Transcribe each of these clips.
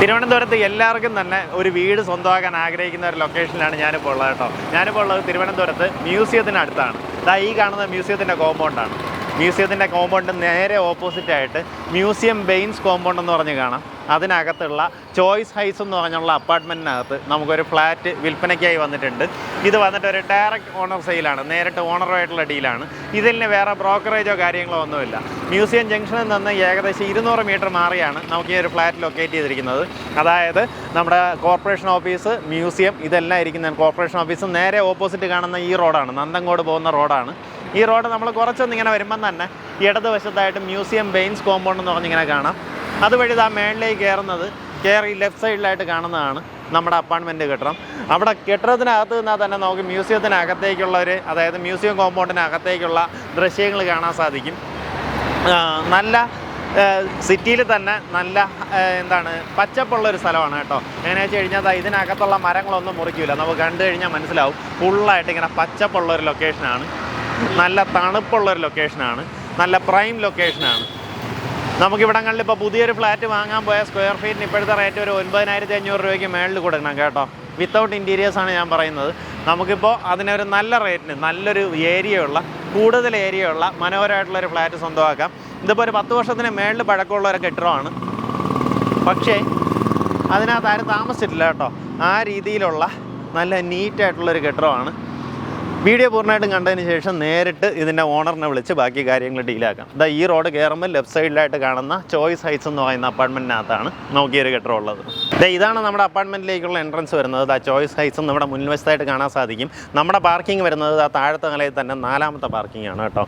തിരുവനന്തപുരത്ത് എല്ലാവർക്കും തന്നെ ഒരു വീട് സ്വന്തമാക്കാൻ ആഗ്രഹിക്കുന്ന ഒരു ലൊക്കേഷനിലാണ് ഞാനിപ്പോൾ ഉള്ളത് കേട്ടോ. ഞാനിപ്പോൾ ഉള്ളത് തിരുവനന്തപുരത്ത് മ്യൂസിയത്തിനടുത്താണ്. ദാ ഈ കാണുന്ന മ്യൂസിയത്തിന്റെ കോമ്പൗണ്ടാണ് മ്യൂസിയത്തിന്റെ കോമ്പൗണ്ട് നേരെ ഓപ്പോസിറ്റ് ആയിട്ട് മ്യൂസിയം ബെയിൻസ് കോമ്പൗണ്ട് എന്ന് പറഞ്ഞ് കാണാം. അതിനകത്തുള്ള ചോയ്സ് ഹൈസ് എന്ന് പറഞ്ഞുള്ള അപ്പാർട്ട്മെന്റിനകത്ത് നമുക്കൊരു ഫ്ലാറ്റ് വിൽപ്പനയ്ക്കായി വന്നിട്ടുണ്ട്. ഇത് വന്നിട്ട് ഒരു ഡയറക്റ്റ് ഓണർ സെയിലാണ്. നേരിട്ട് ഓണറുമായിട്ടുള്ള ഡീലാണ്. ഇതിന് വേറെ ബ്രോക്കറേജോ കാര്യങ്ങളോ ഒന്നുമില്ല. മ്യൂസിയം ജംഗ്ഷനിൽ നിന്ന് ഏകദേശം ഇരുന്നൂറ് മീറ്റർ മാറിയാണ് നമുക്ക് ഈ ഒരു ഫ്ലാറ്റ് ലൊക്കേറ്റ് ചെയ്തിരിക്കുന്നത്. അതായത് നമ്മുടെ കോർപ്പറേഷൻ ഓഫീസ് മ്യൂസിയം ഇതെല്ലാം ഇരിക്കുന്ന കോർപ്പറേഷൻ ഓഫീസ് നേരെ ഓപ്പോസിറ്റ് കാണുന്ന ഈ റോഡാണ് നന്ദങ്കോട് പോകുന്ന റോഡാണ് ഈ റോഡ് നമ്മൾ കുറച്ചൊന്ന് ഇങ്ങനെ വരുമ്പം തന്നെ ഇടതുവശത്തായിട്ട് മ്യൂസിയം ബെയിൻസ് കോമ്പൗണ്ട് എന്ന് പറഞ്ഞിങ്ങനെ കാണാം. അതുവഴി ഇതാ മേളിലേക്ക് കയറുന്നത് കയറി ലെഫ്റ്റ് സൈഡിലായിട്ട് കാണുന്നതാണ് നമ്മുടെ അപ്പാർട്ട്മെന്റ് കെട്ടിടം. അവിടെ കെട്ടിടത്തിനകത്ത് നിന്നാൽ തന്നെ നമുക്ക് മ്യൂസിയത്തിനകത്തേക്കുള്ള ഒരു അതായത് മ്യൂസിയം കോമ്പൗണ്ടിനകത്തേക്കുള്ള ദൃശ്യങ്ങൾ കാണാൻ സാധിക്കും. നല്ല സിറ്റിയിൽ തന്നെ നല്ല എന്താണ് പച്ചപ്പുള്ള ഒരു സ്ഥലമാണ് കേട്ടോ. എങ്ങനെയാ വെച്ച് കഴിഞ്ഞാൽ ഇതിനകത്തുള്ള മരങ്ങളൊന്നും മുറിക്കില്ല നമുക്ക് കണ്ടു കഴിഞ്ഞാൽ മനസ്സിലാവും. ഫുള്ളായിട്ട് ഇങ്ങനെ പച്ചപ്പുള്ള ഒരു ലൊക്കേഷനാണ് നല്ല തണുപ്പുള്ള ഒരു ലൊക്കേഷനാണ് നല്ല പ്രൈം ലൊക്കേഷനാണ് നമുക്കിവിടങ്ങളിൽ ഇപ്പോൾ പുതിയൊരു ഫ്ലാറ്റ് വാങ്ങാൻ പോയ സ്ക്വയർ ഫീറ്റിന് ഇപ്പോഴത്തെ റേറ്റ് ഒരു ഒൻപതിനായിരത്തി അഞ്ഞൂറ് രൂപയ്ക്ക് മേളിൽ കൊടുക്കണം കേട്ടോ. വിത്തൗട്ട് ഇന്റീരിയേഴ്സാണ് ഞാൻ പറയുന്നത്. നമുക്കിപ്പോൾ അതിനൊരു നല്ല റേറ്റിന് നല്ലൊരു ഏരിയയുള്ള കൂടുതൽ ഏരിയയുള്ള ഉള്ള മനോഹരമായിട്ടുള്ള ഒരു ഫ്ലാറ്റ് സ്വന്തമാക്കാം. ഇതിപ്പോൾ ഒരു പത്ത് വർഷത്തിന് മേളിൽ പഴക്കമുള്ള ഒരു കെട്ടിടമാണ് പക്ഷേ അതിനകത്ത് ആരും താമസിച്ചിട്ടില്ല കേട്ടോ. ആ രീതിയിലുള്ള നല്ല നീറ്റായിട്ടുള്ളൊരു കെട്ടിടമാണ്. വീഡിയോ പൂർണമായിട്ടും കണ്ടതിന് ശേഷം നേരിട്ട് ഇതിന്റെ ഓണറിനെ വിളിച്ച് ബാക്കി കാര്യങ്ങൾ ഡീലാക്കാം. ഇതാ ഈ റോഡ് കയറുമ്പോൾ ലെഫ്റ്റ് സൈഡിലായിട്ട് കാണുന്ന ചോയ്സ് ഹൈറ്റ്സ് എന്ന് പറയുന്ന അപ്പാർട്ട്മെന്റിനകത്താണ് നോക്കിയൊരു ഈ ഒരു കെട്ടിടം ഉള്ളത്. ദേ ഇതാണ് നമ്മുടെ അപ്പാർട്ട്മെന്റിലേക്കുള്ള എൻട്രൻസ് വരുന്നത്. ദാ ചോയ്സ് ഹൈറ്റ്സ് നമ്മുടെ മുൻവശത്തായിട്ട് കാണാൻ സാധിക്കും. നമ്മുടെ പാർക്കിംഗ് വരുന്നത് ആ താഴത്തെ നിലയിൽ തന്നെ നാലാമത്തെ പാർക്കിംഗ് ആണ് കേട്ടോ.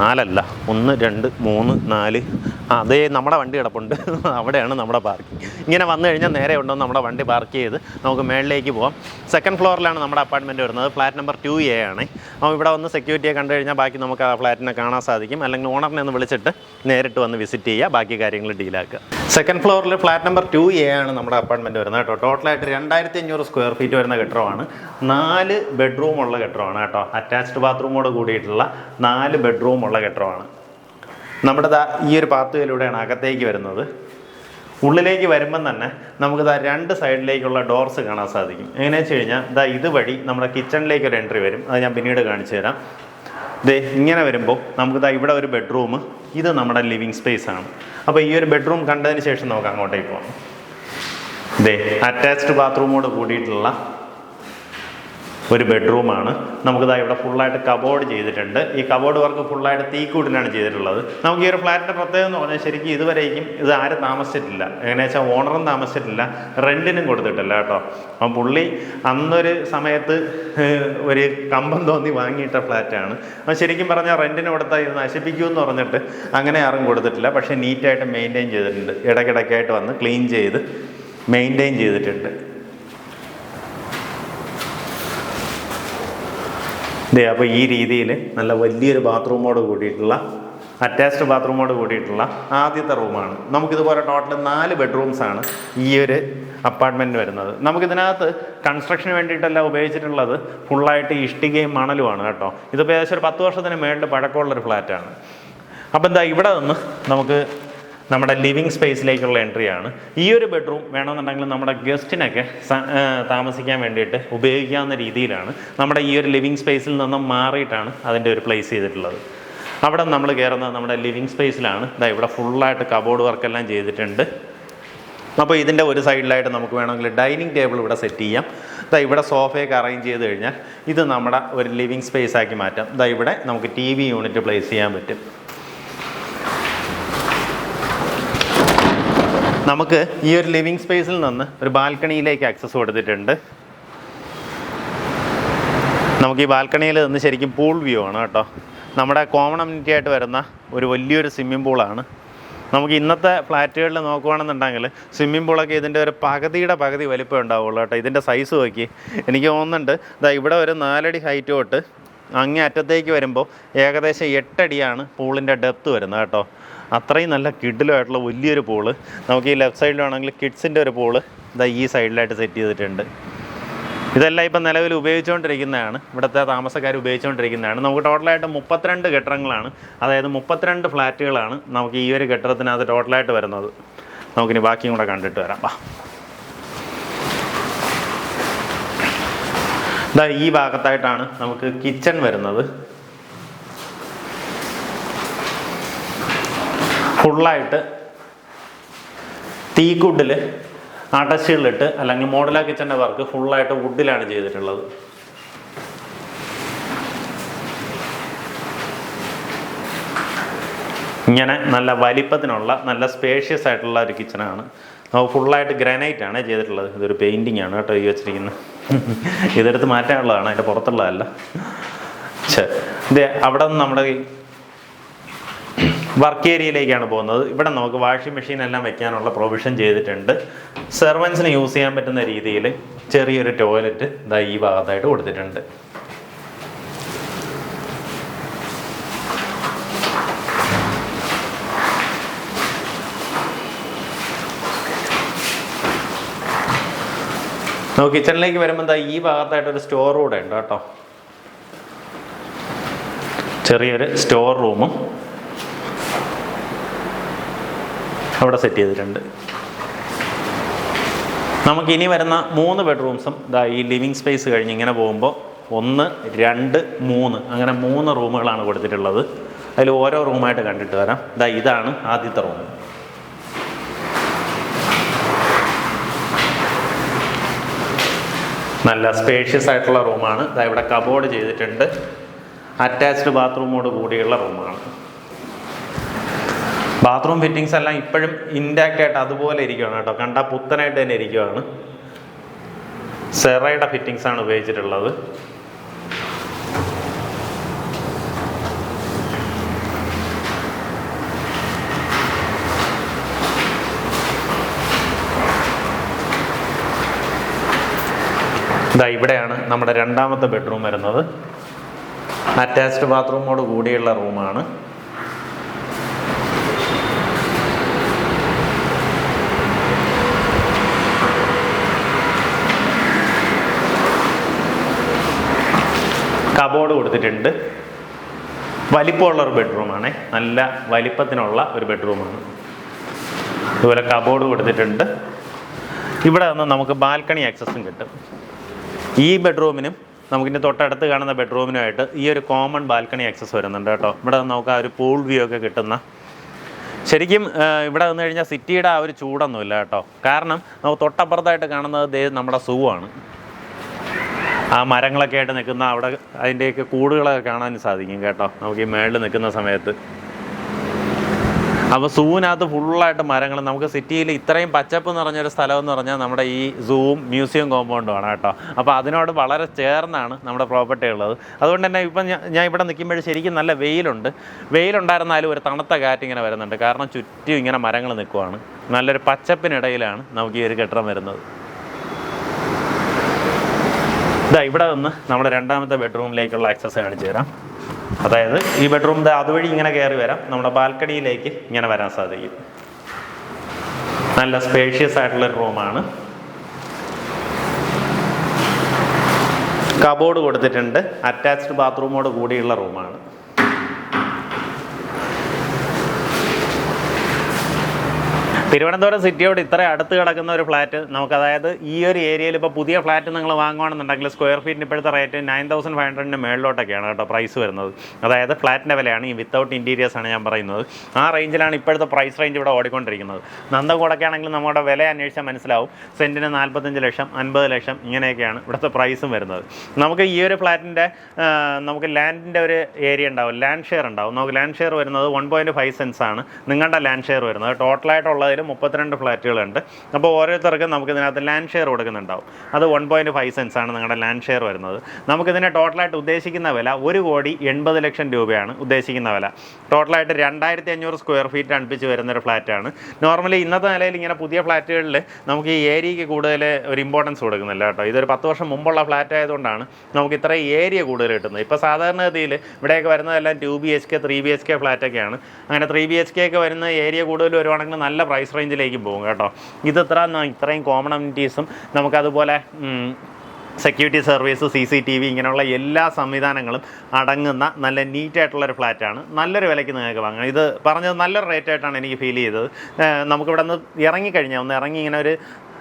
നാലല്ല. ഒന്ന് രണ്ട് മൂന്ന് നാല് ആ, അതേ നമ്മുടെ വണ്ടി കിടപ്പുണ്ട്. അവിടെയാണ് നമ്മുടെ പാർക്കിംഗ് ഇങ്ങനെ വന്നു കഴിഞ്ഞാൽ നേരെ ഉണ്ടോ നമ്മുടെ വണ്ടി പാർക്ക് ചെയ്ത് നമുക്ക് മേളിലേക്ക് പോകാം സെക്കൻഡ് ഫ്ലോറിലാണ് നമ്മുടെ അപ്പാർട്ട്മെന്റ് വരുന്നത്. ഫ്ലാറ്റ് നമ്പർ ടു എ ആണ്. അപ്പോൾ ഇവിടെ വന്ന് സെക്യൂരിറ്റിയെ കണ്ടു കഴിഞ്ഞാൽ ബാക്കി നമുക്ക് ആ ഫ്ലാറ്റിനെ കാണാൻ സാധിക്കും. അല്ലെങ്കിൽ ഓണറിനെ ഒന്ന് വിളിച്ചിട്ട് നേരിട്ട് വന്ന് വിസിറ്റ് ചെയ്യുക. ബാക്കി കാര്യങ്ങൾ ഡീലാക്കുക സെക്കൻഡ് ഫ്ലോറിൽ ഫ്ലാറ്റ് നമ്പർ ടു എ ആണ് നമ്മുടെ അപ്പാർട്ട്മെന്റ് വരുന്നത് കേട്ടോ. ടോട്ടലായിട്ട് രണ്ടായിരത്തി അഞ്ഞൂറ് സ്ക്വയർ ഫീറ്റ് വരുന്ന കെട്ടിടമാണ്. നാല് ബെഡ്റൂമുള്ള കെട്ടിടമാണ് കേട്ടോ. അറ്റാച്ച്ഡ് ബാത്റൂമോട് കൂടിയിട്ടുള്ള നാല് ബെഡ്റൂമുള്ള കെട്ടിടമാണ്. നമ്മുടെ ദാ ഈ ഒരു പാത്തുകയിലൂടെയാണ് അകത്തേക്ക് വരുന്നത്. ഉള്ളിലേക്ക് വരുമ്പം തന്നെ നമുക്ക് ദാ രണ്ട് സൈഡിലേക്കുള്ള ഡോർസ് കാണാൻ സാധിക്കും. എങ്ങനെയാ വെച്ച് കഴിഞ്ഞാൽ ദാ ഇതുവഴി നമ്മുടെ കിച്ചണിലേക്ക് ഒരു എൻട്രി വരും. അത് ഞാൻ പിന്നീട് കാണിച്ചു തരാം. ദേ ഇങ്ങനെ വരുമ്പോൾ നമുക്ക് ദാ ഇവിടെ ഒരു ബെഡ്റൂം. ഇത് നമ്മുടെ ലിവിങ് സ്പേസ് ആണ്. അപ്പോൾ ഈ ഒരു ബെഡ്റൂം കണ്ടതിന് ശേഷം നമുക്ക് അങ്ങോട്ടേക്ക് പോകാം. ദേ അറ്റാച്ച്ഡ് ബാത്റൂമോട് കൂടിയിട്ടുള്ള ഒരു ബെഡ്റൂമാണ്. നമുക്കിതാ ഇവിടെ ഫുള്ളായിട്ട് കബോർഡ് ചെയ്തിട്ടുണ്ട്. ഈ കബോർഡ് വർക്ക് ഫുള്ളായിട്ട് തീക്കൂട്ടിലാണ് ചെയ്തിട്ടുള്ളത്. നമുക്ക് ഈ ഒരു ഫ്ലാറ്റിന്റെ പ്രത്യേകത എന്ന് പറഞ്ഞാൽ ശരിക്കും ഇതുവരേക്കും ഇത് ആരും താമസിച്ചിട്ടില്ല. എങ്ങനെയാ വെച്ചാൽ ഓണറും താമസിച്ചിട്ടില്ല. റെന്റിനും കൊടുത്തിട്ടില്ല കേട്ടോ. അപ്പം പുള്ളി അന്നൊരു സമയത്ത് ഒരു കമ്പം തോന്നി വാങ്ങിയിട്ട ഫ്ലാറ്റാണ്. അപ്പം ശരിക്കും പറഞ്ഞാൽ റെന്റിന് കൊടുത്താൽ ഇത് നശിപ്പിക്കുമെന്ന് പറഞ്ഞിട്ട് അങ്ങനെ ആരും കൊടുത്തിട്ടില്ല. പക്ഷേ നീറ്റായിട്ട് മെയിന്റെയിൻ ചെയ്തിട്ടുണ്ട്. ഇടയ്ക്കിടയ്ക്കായിട്ട് വന്ന് ക്ലീൻ ചെയ്ത് മെയിന്റെയിൻ ചെയ്തിട്ടുണ്ട്. ഇതേ അപ്പോൾ ഈ രീതിയിൽ നല്ല വലിയൊരു ബാത്റൂമോട് കൂടിയിട്ടുള്ള അറ്റാച്ച്ഡ് ബാത്റൂമോട് കൂടിയിട്ടുള്ള ആദ്യത്തെ റൂമാണ് നമുക്കിതുപോലെ ടോട്ടൽ നാല് ബെഡ്റൂംസ് ആണ് ഈ ഒരു അപ്പാർട്ട്മെന്റ് വരുന്നത്. നമുക്കിതിനകത്ത് കൺസ്ട്രക്ഷന് വേണ്ടിയിട്ടല്ല ഉപയോഗിച്ചിട്ടുള്ളത് ഫുള്ളായിട്ട് ഇഷ്ടികയും മണലുമാണ് കേട്ടോ. ഇതിപ്പോൾ ഏകദേശം ഒരു പത്ത് വർഷത്തിന് മേളിൽ പഴക്കമുള്ളൊരു ഫ്ലാറ്റാണ് അപ്പോൾ എന്താ ഇവിടെ നിന്ന് നമുക്ക് നമ്മുടെ ലിവിങ് സ്പേസിലേക്കുള്ള എൻട്രിയാണ്. ഈ ഒരു ബെഡ്റൂം വേണമെന്നുണ്ടെങ്കിൽ നമ്മുടെ ഗസ്റ്റിനൊക്കെ താമസിക്കാൻ വേണ്ടിയിട്ട് ഉപയോഗിക്കാവുന്ന രീതിയിലാണ്. നമ്മുടെ ഈ ഒരു ലിവിങ് സ്പേസിൽ നിന്നും മാറിയിട്ടാണ് അതിന്റെ ഒരു പ്ലേസ് ചെയ്തിട്ടുള്ളത്. അവിടെ നമ്മൾ കയറുന്നത് നമ്മുടെ ലിവിങ് സ്പേസിലാണ്. ഇതാ ഇവിടെ ഫുള്ളായിട്ട് കബോർഡ് വർക്കെല്ലാം ചെയ്തിട്ടുണ്ട്. അപ്പോൾ ഇതിന്റെ ഒരു സൈഡിലായിട്ട് നമുക്ക് വേണമെങ്കിൽ ഡൈനിങ് ടേബിൾ ഇവിടെ സെറ്റ് ചെയ്യാം. ഇതാ ഇവിടെ സോഫയൊക്കെ അറേഞ്ച് ചെയ്ത് കഴിഞ്ഞാൽ ഇത് നമ്മുടെ ഒരു ലിവിങ് സ്പേസ് ആക്കി മാറ്റാം. ഇതാ ഇവിടെ നമുക്ക് ടി വി യൂണിറ്റ് പ്ലേസ് ചെയ്യാൻ പറ്റും. നമുക്ക് ഈ ഒരു ലിവിങ് സ്പേസിൽ നിന്ന് ഒരു ബാൽക്കണിയിലേക്ക് ആക്സസ് കൊടുത്തിട്ടുണ്ട്. നമുക്ക് ഈ ബാൽക്കണിയിൽ നിന്ന് ശരിക്കും പൂൾ വ്യൂ ആണ് കേട്ടോ. നമ്മുടെ കോമൺ അമ്യൂണിറ്റി ആയിട്ട് വരുന്ന ഒരു വലിയൊരു സ്വിമ്മിംഗ് പൂളാണ് നമുക്ക് ഇന്നത്തെ ഫ്ലാറ്റുകളിൽ നോക്കുകയാണെന്നുണ്ടെങ്കിൽ സ്വിമ്മിംഗ് പൂളൊക്കെ ഇതിന്റെ ഒരു പകുതിയുടെ പകുതി വലിപ്പം ഉണ്ടാവുള്ളൂ കേട്ടോ. ഇതിന്റെ സൈസ് നോക്കി എനിക്ക് തോന്നുന്നുണ്ട്. ഇതാ ഇവിടെ ഒരു നാലടി ഹൈറ്റ് തൊട്ട് അങ്ങേ അറ്റത്തേക്ക് വരുമ്പോൾ ഏകദേശം എട്ടടിയാണ് പൂളിന്റെ ഡെപ്ത് വരുന്നത് കേട്ടോ. അത്രയും നല്ല കിഡിലുമായിട്ടുള്ള വലിയൊരു പൂൾ. നമുക്ക് ഈ ലെഫ്റ്റ് സൈഡിലാണെങ്കിൽ കിഡ്സിന്റെ ഒരു പൂൾ ഇതാ ഈ സൈഡിലായിട്ട് സെറ്റ് ചെയ്തിട്ടുണ്ട്. ഇതെല്ലാം ഇപ്പം നിലവിൽ ഉപയോഗിച്ചുകൊണ്ടിരിക്കുന്നതാണ്. ഇവിടുത്തെ താമസക്കാർ ഉപയോഗിച്ചുകൊണ്ടിരിക്കുന്നതാണ്. നമുക്ക് ടോട്ടലായിട്ട് മുപ്പത്തിരണ്ട് കെട്ടിടങ്ങളാണ്. അതായത് മുപ്പത്തിരണ്ട് ഫ്ലാറ്റുകളാണ് നമുക്ക് ഈ ഒരു കെട്ടിടത്തിനകത്ത് ടോട്ടലായിട്ട് വരുന്നത്. നമുക്കിനി ബാക്കിയും കൂടെ കണ്ടിട്ട് വരാം. ഇതാ ഈ ഭാഗത്തായിട്ടാണ് നമുക്ക് കിച്ചൺ വരുന്നത്. ഫുള്ളായിട്ട് തീക്കുഡിൽ അടച്ചുകളിട്ട് അല്ലെങ്കിൽ മോഡലാ കിച്ചന്റെ വർക്ക് ഫുള്ളായിട്ട് വുഡിലാണ് ചെയ്തിട്ടുള്ളത്. ഇങ്ങനെ നല്ല വലിപ്പത്തിനുള്ള നല്ല സ്പേഷ്യസ് ആയിട്ടുള്ള ഒരു കിച്ചണാണ് ഫുള്ളായിട്ട് ഗ്രാനൈറ്റ് ആണ് ചെയ്തിട്ടുള്ളത്. ഇതൊരു പെയിന്റിംഗ് ആണ് കേട്ടോ ഈ വെച്ചിരിക്കുന്നത്. ഇതെടുത്ത് മാറ്റാനുള്ളതാണ് അതിന്റെ പുറത്തുള്ളതല്ല. അവിടെ നിന്ന് നമ്മുടെ വർക്ക് ഏരിയയിലേക്കാണ് പോകുന്നത്. ഇവിടെ നമുക്ക് വാഷിംഗ് മെഷീൻ എല്ലാം വെക്കാനുള്ള പ്രൊവിഷൻ ചെയ്തിട്ടുണ്ട്. സെർവൻസിന് യൂസ് ചെയ്യാൻ പറ്റുന്ന രീതിയിൽ ചെറിയൊരു ടോയ്ലറ്റ് ഇതാ ഈ ഭാഗത്തായിട്ട് കൊടുത്തിട്ടുണ്ട്. നമുക്ക് കിച്ചണിലേക്ക് വരുമ്പോൾ എന്താ ഈ ഭാഗത്തായിട്ട് ഒരു സ്റ്റോർ കൂടെ ഉണ്ട് കേട്ടോ. ചെറിയൊരു സ്റ്റോർ റൂമും അവിടെ സെറ്റ് ചെയ്തിട്ടുണ്ട്. നമുക്ക് ഇനി വരുന്ന മൂന്ന് ബെഡ്റൂംസും ഇതാ ഈ ലിവിങ് സ്പേസ് കഴിഞ്ഞ് ഇങ്ങനെ പോകുമ്പോൾ ഒന്ന് രണ്ട് മൂന്ന് അങ്ങനെ മൂന്ന് റൂമുകളാണ് കൊടുത്തിട്ടുള്ളത്. അതിൽ ഓരോ റൂമായിട്ട് കണ്ടിട്ട് വരാം. ഇതാ ഇതാണ് ആദ്യത്തെ റൂം നല്ല സ്പേഷ്യസ് ആയിട്ടുള്ള റൂമാണ്. ഇതാ ഇവിടെ കബോർഡ് ചെയ്തിട്ടുണ്ട്. അറ്റാച്ച്ഡ് ബാത്റൂമോട് കൂടിയുള്ള റൂമാണ്. ബാത്റൂം ഫിറ്റിങ്സ് എല്ലാം ഇപ്പോഴും ഇൻടാക്റ്റ് ആയിട്ട് അതുപോലെ ഇരിക്കുകയാണ് കേട്ടോ. കണ്ട പുത്തനായിട്ട് തന്നെ ഇരിക്കുകയാണ് സെറയുടെ ഫിറ്റിങ്സ് ആണ് ഉപയോഗിച്ചിട്ടുള്ളത്. ഇതാ ഇവിടെയാണ് നമ്മുടെ രണ്ടാമത്തെ ബെഡ്റൂം വരുന്നത്. അറ്റാച്ച്ഡ് ബാത്റൂമോട് കൂടിയുള്ള റൂമാണ് കബോർഡ് കൊടുത്തിട്ടുണ്ട്. വലിപ്പമുള്ള ഒരു ബെഡ്റൂമാണ് നല്ല വലിപ്പത്തിനുള്ള ഒരു ബെഡ്റൂമാണ് അതുപോലെ കബോർഡ് കൊടുത്തിട്ടുണ്ട്. ഇവിടെ നിന്ന് നമുക്ക് ബാൽക്കണി ആക്സസും കിട്ടും. ഈ ബെഡ്റൂമിനും നമുക്കിന്റെ തൊട്ടടുത്ത് കാണുന്ന ബെഡ്റൂമിനുമായിട്ട് ഈ ഒരു കോമൺ ബാൽക്കണി ആക്സസ് വരുന്നുണ്ട് കേട്ടോ. ഇവിടെ നമുക്ക് ആ ഒരു പൂൾ വ്യൂ ഒക്കെ കിട്ടുന്ന ശരിക്കും ഇവിടെ വന്നു കഴിഞ്ഞാൽ സിറ്റിയുടെ ആ ഒരു ചൂടൊന്നുമില്ല കേട്ടോ. കാരണം നമുക്ക് തൊട്ടപ്പുറത്തായിട്ട് കാണുന്നത് ദേ നമ്മുടെ സൂ ആണ്. ആ മരങ്ങളൊക്കെ ആയിട്ട് നിൽക്കുന്ന അവിടെ അതിന്റെയൊക്കെ കൂടുകളൊക്കെ കാണാൻ സാധിക്കും കേട്ടോ. നമുക്ക് ഈ മേളിൽ നിൽക്കുന്ന സമയത്ത്. അപ്പോൾ സൂവിനകത്ത് ഫുള്ളായിട്ട് മരങ്ങൾ. നമുക്ക് സിറ്റിയിൽ ഇത്രയും പച്ചപ്പ് നിറഞ്ഞൊരു സ്ഥലം എന്ന് പറഞ്ഞാൽ നമ്മുടെ ഈ സൂവും മ്യൂസിയം കോമ്പൗണ്ടും ആണ് കേട്ടോ. അപ്പോൾ അതിനോട് വളരെ ചേർന്നാണ് നമ്മുടെ പ്രോപ്പർട്ടി ഉള്ളത്. അതുകൊണ്ട് തന്നെ ഇപ്പം ഞാൻ ഞാൻ ഇവിടെ നിൽക്കുമ്പോൾ ശരിക്കും നല്ല വെയിലുണ്ട്. വെയിലുണ്ടായിരുന്നാലും ഒരു തണുത്ത കാറ്റ് ഇങ്ങനെ വരുന്നുണ്ട്. കാരണം ചുറ്റും ഇങ്ങനെ മരങ്ങൾ നിൽക്കുവാണ്. നല്ലൊരു പച്ചപ്പിനിടയിലാണ് നമുക്ക് ഈ ഒരു കെട്ടിടം വരുന്നത്. ഇതാ ഇവിടെ നിന്ന് നമ്മുടെ രണ്ടാമത്തെ ബെഡ്റൂമിലേക്കുള്ള ആക്സസ് കാണിച്ചു തരാം. അതായത് ഈ ബെഡ്റൂം അതുവഴി ഇങ്ങനെ കയറി വരാം. നമ്മുടെ ബാൽക്കണിയിലേക്ക് ഇങ്ങനെ വരാൻ സാധിക്കും. നല്ല സ്പേഷ്യസ് ആയിട്ടുള്ള ഒരു റൂമാണ് കബോർഡ് കൊടുത്തിട്ടുണ്ട്. അറ്റാച്ച്ഡ് ബാത്റൂമോട് കൂടിയുള്ള റൂമാണ് തിരുവനന്തപുരം സിറ്റിയോട് ഇത്ര അടുത്ത് കിടക്കുന്ന ഒരു ഫ്ലാറ്റ് നമുക്ക് അതായത് ഈ ഒരു ഏരിയയിൽ ഇപ്പോൾ പുതിയ ഫ്ലാറ്റ് നിങ്ങൾ വാങ്ങുകയാണെന്നുണ്ടെങ്കിൽ സ്ക്വയർ ഫീറ്റിന് ഇപ്പോഴത്തെ റേറ്റ് നയൻ തൗസൻഡ് ഫൈവ് ഹൺഡ്രഡിന് മേളിലോട്ടൊക്കെയാണ് കേട്ടോ പ്രൈസ് വരുന്നത്. അതായത് ഫ്ലാറ്റിന്റെ വിലയാണ് ഈ വിത്തൗട്ട് ഇന്റീരിയേഴ്സ് ആണ് ഞാൻ പറയുന്നത്. ആ റേഞ്ചിലാണ് ഇപ്പോഴത്തെ പ്രൈസ് റേഞ്ച് ഇവിടെ ഓടിക്കൊണ്ടിരിക്കുന്നത്. നന്ദകൂടൊക്കെ ആണെങ്കിൽ നമ്മുടെ വില അന്വേഷിച്ചാൽ മനസ്സിലാവും. സെന്റിന് നാൽപ്പത്തഞ്ച് ലക്ഷം അൻപത് ലക്ഷം ഇങ്ങനെയൊക്കെയാണ് ഇവിടുത്തെ പ്രൈസും വരുന്നത്. നമുക്ക് ഈ ഒരു ഫ്ലാറ്റിന്റെ നമുക്ക് ലാൻഡിന്റെ ഒരു ഏരിയ ഉണ്ടാവും. ലാൻഡ് ഷെയർ ഉണ്ടാവും. നമുക്ക് ലാൻഡ് ഷെയർ വരുന്നത് വൺ പോയിന്റ് ഫൈവ് സെൻസ് ആണ്. നിങ്ങളുടെ ലാൻഡ് ഷെയർ വരുന്നത്. ടോട്ടലായിട്ടുള്ളതിൽ മുപ്പത്തിരണ്ട് ഫ്ലാറ്റുകളുണ്ട്. അപ്പോൾ ഓരോരുത്തർക്കും നമുക്ക് ഇതിനകത്ത് ലാൻഡ് ഷെയർ കൊടുക്കുന്നുണ്ടാവും. അത് വൺ പോയിന്റ് ഫൈവ് സെൻസ് ആണ് നിങ്ങളുടെ ലാൻഡ് ഷെയർ വരുന്നത്. നമുക്കിതിനെ ടോട്ടലായിട്ട് ഉദ്ദേശിക്കുന്ന വില ഒരു കോടി എൺപത് ലക്ഷം രൂപയാണ് ഉദ്ദേശിക്കുന്ന വില. ടോട്ടലായിട്ട് രണ്ടായിരത്തി അഞ്ഞൂറ് സ്ക്വയർ ഫീറ്റ് അടുപ്പിച്ച് വരുന്ന ഒരു ഫ്ലാറ്റാണ് നോർമലി ഇന്നത്തെ നിലയിൽ ഇങ്ങനെ പുതിയ ഫ്ലാറ്റുകളിൽ നമുക്ക് ഈ ഏരിയയ്ക്ക് കൂടുതൽ ഒരു ഇമ്പോർട്ടൻസ് കൊടുക്കുന്നില്ല കേട്ടോ. ഇതൊരു പത്ത് വർഷം മുമ്പുള്ള ഫ്ലാറ്റ് ആയതുകൊണ്ടാണ് നമുക്ക് ഇത്രയും ഏരിയ കൂടുതൽ കിട്ടുന്നത്. ഇപ്പോൾ സാധാരണഗതിയിൽ ഇവിടെയൊക്കെ വരുന്നതെല്ലാം two B H K three B H K ഫ്ലാറ്റൊക്കെയാണ് അങ്ങനെ ത്രീ ബി എച്ച് കെ ഒക്കെ വരുന്ന ഏരിയ കൂടുതൽ വരുവാണെങ്കിൽ നല്ല പ്രൈസ് റേഞ്ചിലേക്ക് പോകും കേട്ടോ. ഇത് ഇത്ര ന- ഇത്രയും common നമുക്കതുപോലെ security service C C T V ഇങ്ങനെയുള്ള എല്ലാ സംവിധാനങ്ങളും അടങ്ങുന്ന നല്ല നീറ്റായിട്ടുള്ളൊരു ഫ്ലാറ്റാണ് നല്ലൊരു വിലയ്ക്ക് നിങ്ങൾക്ക് വാങ്ങാം. ഇത് പറഞ്ഞത് നല്ലൊരു റേറ്റായിട്ടാണ് എനിക്ക് ഫീൽ ചെയ്തത്. നമുക്കിവിടെ നിന്ന് ഇറങ്ങിക്കഴിഞ്ഞാൽ ഒന്ന് ഇറങ്ങി ഇങ്ങനെ ഒരു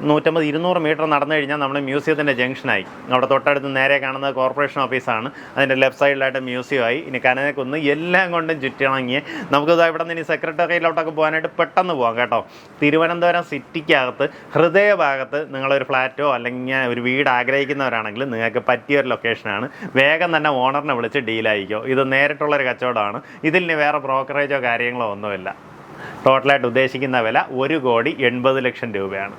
നൂറ്റമ്പത് ഇരുന്നൂറ് മീറ്റർ നടന്നു കഴിഞ്ഞാൽ നമ്മുടെ മ്യൂസിയത്തിന്റെ ജംഗ്ഷനായി. അവിടെ തൊട്ടടുത്ത് നേരെ കാണുന്നത് കോർപ്പറേഷൻ ഓഫീസാണ്. അതിന്റെ ലെഫ്റ്റ് സൈഡിലായിട്ട് മ്യൂസിയം ആയി ഇനി കനകക്കുന്ന് എല്ലാം കൊണ്ടും ചുറ്റിണങ്ങി നമുക്കിത് ഇവിടെ നിന്ന് ഇനി സെക്രട്ടറിയിലോട്ടൊക്കെ പോകാനായിട്ട് പെട്ടെന്ന് പോകാം കേട്ടോ. തിരുവനന്തപുരം സിറ്റിക്കകത്ത് ഹൃദയഭാഗത്ത് നിങ്ങളൊരു ഫ്ലാറ്റോ അല്ലെങ്കിൽ ഒരു വീട് ആഗ്രഹിക്കുന്നവരാണെങ്കിൽ നിങ്ങൾക്ക് പറ്റിയ ഒരു ലൊക്കേഷനാണ്. വേഗം തന്നെ ഓണറിനെ വിളിച്ച് ഡീലായിക്കോ ഇത് നേരിട്ടുള്ളൊരു കച്ചവടമാണ്. ഇതിൽ ഇനി വേറെ ബ്രോക്കറേജോ കാര്യങ്ങളോ ഒന്നുമില്ല. ടോട്ടലായിട്ട് ഉദ്ദേശിക്കുന്ന വില ഒരു കോടി എൺപത് ലക്ഷം രൂപയാണ്.